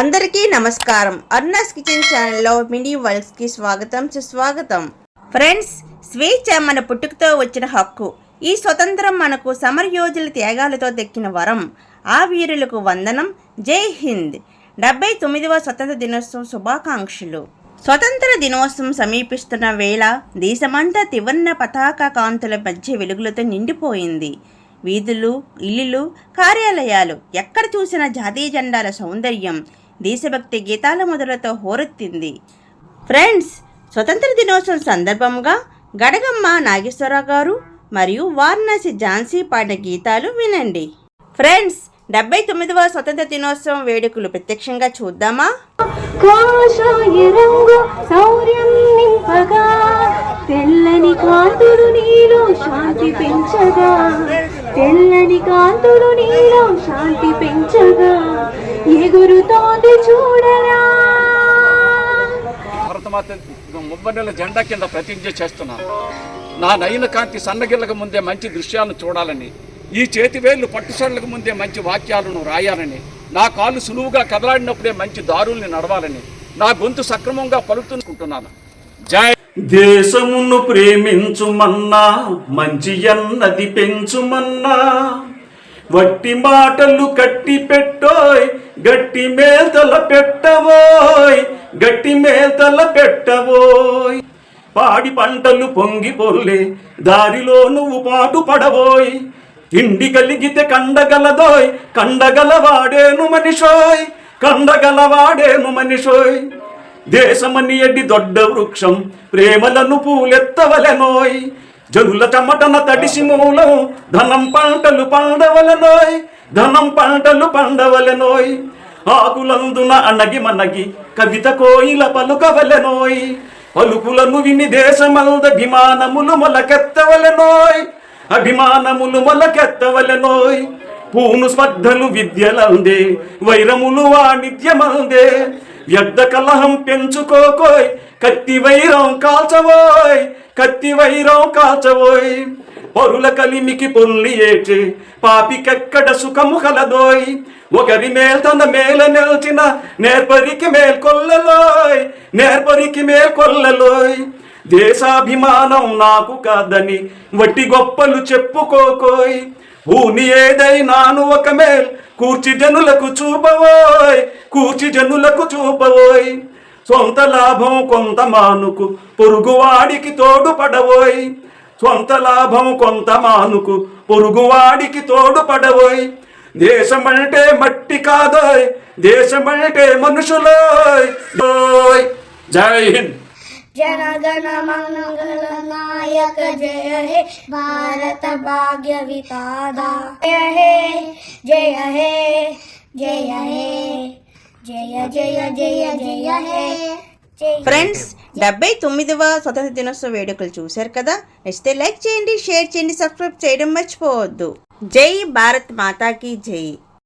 అందరికీ నమస్కారం. అర్నాస్ కిచెన్ ఛానల్లో మినీ వరల్డ్స్కి స్వాగతం సుస్వాగతం. ఫ్రెండ్స్ స్వేచ్ఛ మన పుట్టుకతో వచ్చిన హక్కు. ఈ స్వతంత్రం మనకు సమరయోధుల త్యాగాలతో దక్కిన వరం. ఆ వీరులకు వందనం. జై హింద్. డెబ్బై తొమ్మిదవ స్వతంత్ర దినోత్సవం శుభాకాంక్షలు. స్వతంత్ర దినోత్సవం సమీపిస్తున్న వేళ దేశమంతా త్రివర్ణ పతాక కాంతుల మధ్య వెలుగులతో నిండిపోయింది. వీధులు ఇల్లులు కార్యాలయాలు ఎక్కడ చూసిన జాతీయ జెండాల సౌందర్యం. దేశభక్తి గీతాల మొదలతో హోరెత్తింది. ఫ్రెండ్స్ స్వతంత్ర దినోత్సవం సందర్భంగా గడగమ్మ నాగేశ్వరరావు గారు మరియు వారణాసి ఝాన్సీ పాడిన గీతాలు వినండి. ఫ్రెండ్స్ డెబ్బై తొమ్మిదవ స్వతంత్ర దినోత్సవం వేడుకలు ప్రత్యక్షంగా చూద్దామా? తెల్లని కాంతుడు నీలో శాంతి పెంచగా. తెల్లని కాంతులు నీలో శాంతి పెంచగా. ఎగురుతోంది చూడరా. భరతమాత జెండా కింద ప్రతిజ్ఞ చేస్తున్నాను. నా నయన కాంతి సన్నగిళ్ళకు ముందే మంచి దృశ్యాలను చూడాలని ఈ చేతివేళ్ళు పట్టుసళ్ళకు ముందే మంచి వాక్యాలను రాయాలని నా కాళ్ళు సులువుగా కదలాడినప్పుడే మంచి దారుల్ని నడవాలని నా గొంతు సక్రమంగా పలుకుతుంటున్నాను జై. దేశమును ప్రేమించుమన్నా మంచి అన్నది పెంచుమన్నా. వట్టి మాటలు కట్టి పెట్టోయ్ గట్టి మేతల పెట్టవోయ్ గట్టి మేల్తల పెట్టవోయ్ పాడి పంటలు పొంగి పొర్లే దారిలో నువ్వు పాటు పడవోయ్ తిండి కలిగితే కండగలదోయ్ కండగలవాడేను మనిషోయ్ కండగలవాడేను మనిషోయ్. దేశమని ఎడ్డి దొడ్డ వృక్షం ప్రేమలను పూలెత్తవలెనోయ్. జనుల చెమటన తడిసి మూలం ధనం పంటలు పండవలనోయ్. ధనం పంటలు పండవలనోయ్. ఆకులందున అణగి మనగి కవిత కోయిల పలుకవలెనోయ్. పలుకులను విని దేశమల్ద అభిమానములు మొలకెత్తవలెనోయ్. అభిమానములు మొలకెత్తవలెనోయ్. పూను స్పర్ధలు విద్యలందే వైరములు వాణిజ్యమందే. వ్యర్థ కలహం పెంచుకోకోయ్. కత్తి వైరం కాల్చవోయ్ కత్తి వైరం కాల్చవోయ్ పరుల కలిమికి పొల్లి ఏటి పాపికెక్కడ సుఖము కలదోయ్ ఒకరి మేల్ తన మేల నిల్చిన నేర్పరికి మేల్కొల్లలోయ్ నేర్పరికి మేల్కొల్లలోయ్ దేశాభిమానం నాకు కాదని వట్టి గొప్పలు చెప్పుకోకోయ్. భూమి ఏదైనాను ఒక మేల్. కూర్చి జనులకు చూపవోయ్. కూర్చి జనులకు చూపవోయ్. సొంత లాభం కొంత మానుకు పొరుగువాడికి తోడు పడవోయ్ సొంత లాభం కొంత మానుకు పొరుగువాడికి తోడు పడవోయ్ దేశమంటే మట్టి కాదోయ్. దేశమంటే మనుషులోయ్. జై హింద్. జనగణ మంగళ నాయక జయ హే భారత భాగ్య వితాదా జయ హే జయ హే జయ హే జయ జయ జయ జయ హే ఫ్రెండ్స్ డెబ్బై తొమ్మిదవ స్వతంత్ర దినోత్సవ వేడుకలు చూశారు కదా? నచ్చితే లైక్ చేయండి షేర్ చేయండి సబ్స్క్రైబ్ చేయడం మర్చిపోవద్దు. జై భారత్ మాతాకి జై.